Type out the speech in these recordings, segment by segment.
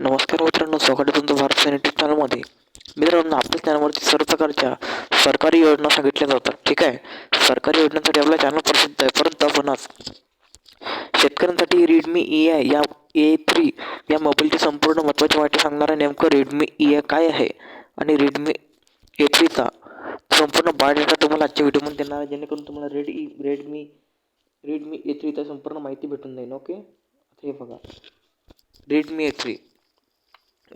नमस्कार मित्रांनो स्वागत आहे तुमचं भारत युट्यूब चॅनलमध्ये मित्रांनो आपल्या चॅनलवरती सर्व प्रकारच्या सरकारी योजना सांगितल्या जातात. ठीक आहे? सरकारी योजनांसाठी आपला चॅनल प्रसिद्ध आहे. परंतु आपण आज शेतकऱ्यांसाठी रेडमी ई आय या ए थ्री या मोबाईलची संपूर्ण महत्त्वाची माहिती सांगणारा नेमकं रेडमी ई आय काय आहे आणि रेडमी ए थ्रीचा संपूर्ण बायोडेटा तुम्हाला आजच्या व्हिडिओमध्ये देणार आहे. जेणेकरून तुम्हाला रेड ई रेडमी रेडमी ए थ्रीचा संपूर्ण माहिती भेटून जाईल. ओके आता हे बघा. Redmi A three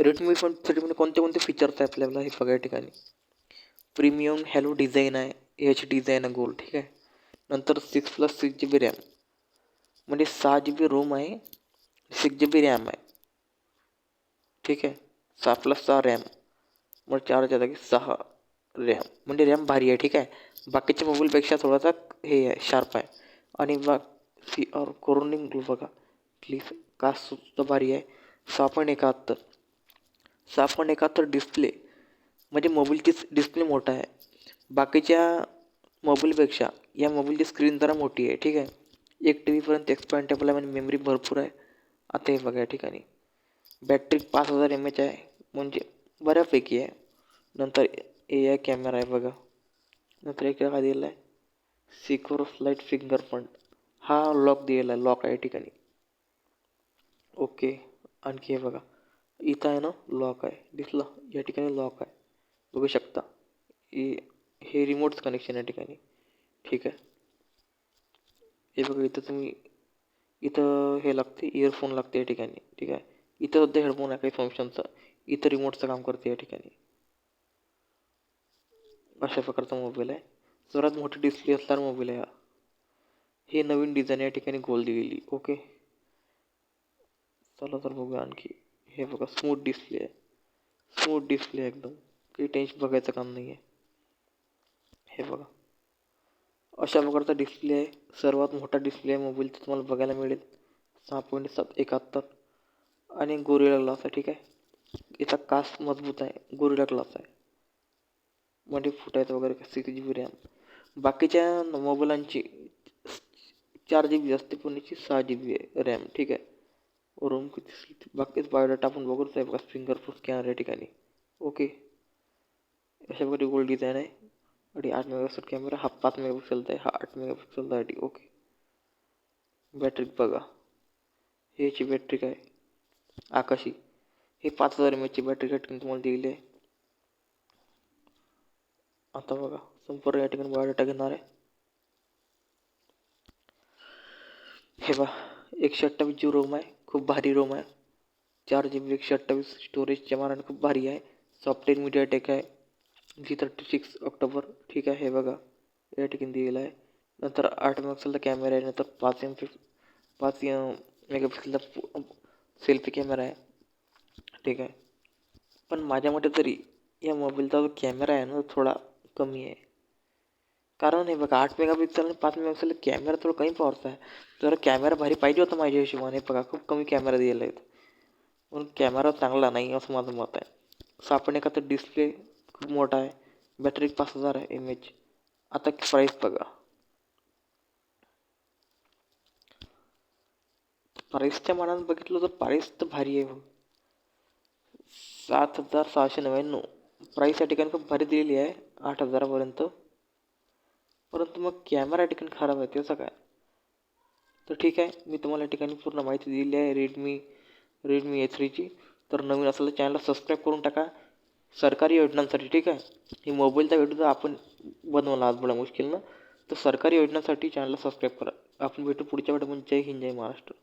Redmi phone थ्रीमध्ये कोणते कोणते फीचर्स आहे आपल्याला हे सगळ्या ठिकाणी? प्रीमियम हॅलो डिझाईन आहे एच डिझाईन आहे गोल ठीक आहे. नंतर six plus six G B RAM म्हणजे सहा जी बी रोम आहे सिक्स जी बी रॅम आहे. ठीक आहे सहा प्लस सहा रॅम मग चारच्या जागी सहा रॅम म्हणजे रॅम भारी आहे ठीक आहे. बाकीच्या मोबाईलपेक्षा थोडासा हे आहे शार्प आहे. आणि बा सी और कोरोनिंग बघा. प्लीज कास्ट सुद्धा भारी आहे. सहा पॉईंट एकाहत्तर. सहा पॉईंट एकाहत्तर डिस्प्ले म्हणजे मोबाईलचीच डिस्प्ले मोठा आहे. बाकीच्या मोबाईलपेक्षा या मोबाईलची स्क्रीन जरा मोठी आहे. ठीक आहे? एक टी व्हीपर्यंत एक्सपॅन्टेबल आहे म्हणजे मेमरी भरपूर आहे. आता हे बघा या ठिकाणी. बॅटरी पाच हजार एम एच आहे. म्हणजे बऱ्यापैकी आहे. नंतर ए आय कॅमेरा आहे बघा. नंतर एक काय दिलेला आहे? सिक्युअर फ्लाईट फिंगरप्रिंट हा लॉक दिलेला आहे. लॉक आहे या ठिकाणी. ओके आणखी हे बघा. इथं आहे ना लॉक आहे. दिसलं या ठिकाणी लॉक आहे. बघू शकता. हे हे रिमोटचं कनेक्शन या ठिकाणी. ठीक आहे. हे बघा इथं तुम्ही इथं हे लागते इयरफोन लागते या ठिकाणी. ठीक आहे. इथं सुद्धा हेडफोन आहे काही फंक्शनचा इथं रिमोटचं काम करते या ठिकाणी. अशा प्रकारचा मोबाईल आहे. सर्वात मोठी डिस्प्ले असणारा मोबाईल आहे हा. हे नवीन डिझाईन या ठिकाणी गोल दिलेली. ओके चला तर बघूया आणखी. हे बघा स्मूथ डिस्प्ले आहे. स्मूथ डिस्प्ले एकदम. काही टेन्शन बघायचं काम नाही आहे हे बघा. अशा प्रकारचा डिस्प्ले आहे. सर्वात मोठा डिस्प्ले आहे मोबाईलचा तुम्हाला बघायला मिळेल. सहा पॉईंट सात एकाहत्तर. आणि गोरिला ग्लास आहे ठीक आहे? याचा कास मजबूत आहे. गोरिला ग्लास आहे. म्हणजे फुटायचं वगैरे सिक्स जी बी रॅम बाकीच्या मोबाईलांची चार जी बी असते पण याची सहा जी बी आहे रॅम ठीक आहे? रूम किती बाकीच बायोडाटा आपण बघूच आहे बघा फिंगरप्रिंट स्कॅनर या ठिकाणी. ओके अशा प्रकारे गोल्ड डिझाईन आहे. आणि आठ मेगापिक्सल कॅमेरा हा पाच मेगापिक्सलचा आहे हा आठ मेगापिक्सलचा आहे ओके बॅटरी बघा. हे याची बॅटरी काय? आकाशी. हे पाच हजार एम एचची बॅटरी या ठिकाणी तुम्हाला दिलेली आहे. आता बघा. संपूर्ण या ठिकाणी बायोडाटा घेणार आहे. हे बघा. एकशे अठ्ठावीस जी रोम आहे. खूप भारी रोम आहे. चार जी बी एकशे अठ्ठावीस स्टोरेजच्या मानाने खूप भारी आहे. सॉफ्टवेअर मीडिया टेक आहे. जी थर्टी सिक्स ऑक्टोबर ठीक आहे हे बघा. या ठिकाणी दिलेलं आहे. नंतर आठ मेगापिक्सलचा कॅमेरा आहे. नंतर पाच एम पी पाच मेगापिक्सलचा सेल्फी कॅमेरा आहे. ठीक आहे. पण माझ्या मते तरी या मोबाईलचा जो कॅमेरा आहे ना थोडा कमी आहे. कारण हे बघा आठ मेगापिक्सल आणि पाच मेगापिक्सल कॅमेरा थोडं कमी पॉवरचा आहे. तर कॅमेरा भारी पाहिजे होता माझ्या हिशोबाने. बघा खूप कमी कॅमेरा दिलेला आहेत म्हणून कॅमेरा चांगला नाही असं माझं मत आहे. सापण एका तर डिस्प्ले खूप मोठा आहे बॅटरी पाच हजार आहे एम एच आता प्राईस बघा. प्राईसच्या मानानं बघितलं तर प्राईस तर भारी आहे. सात हजार सहाशे नव्याण्णव. प्राईस या ठिकाणी खूप भारी दिलेली आहे आठ हजारापर्यंत. परंतु मग कॅमेरा ठिकाणी खराब आहे त्याचा काय? तर ठीक आहे मी तुम्हाला या ठिकाणी पूर्ण माहिती दिलेली आहे रेडमी रेडमी ए थ्रीची तर नवीन असेल तर चॅनलला सबस्क्राईब करून टाका. सरकारी योजनांसाठी ठीक आहे? ही मोबाईलचा व्हिडिओ तर आपण बनवला आज बडा मुश्किलनं तर सरकारी योजनांसाठी चॅनलला सबस्क्राईब करा. आपण भेटू पुढच्या व्हिडिओमध्ये जय हिंद जय महाराष्ट्र.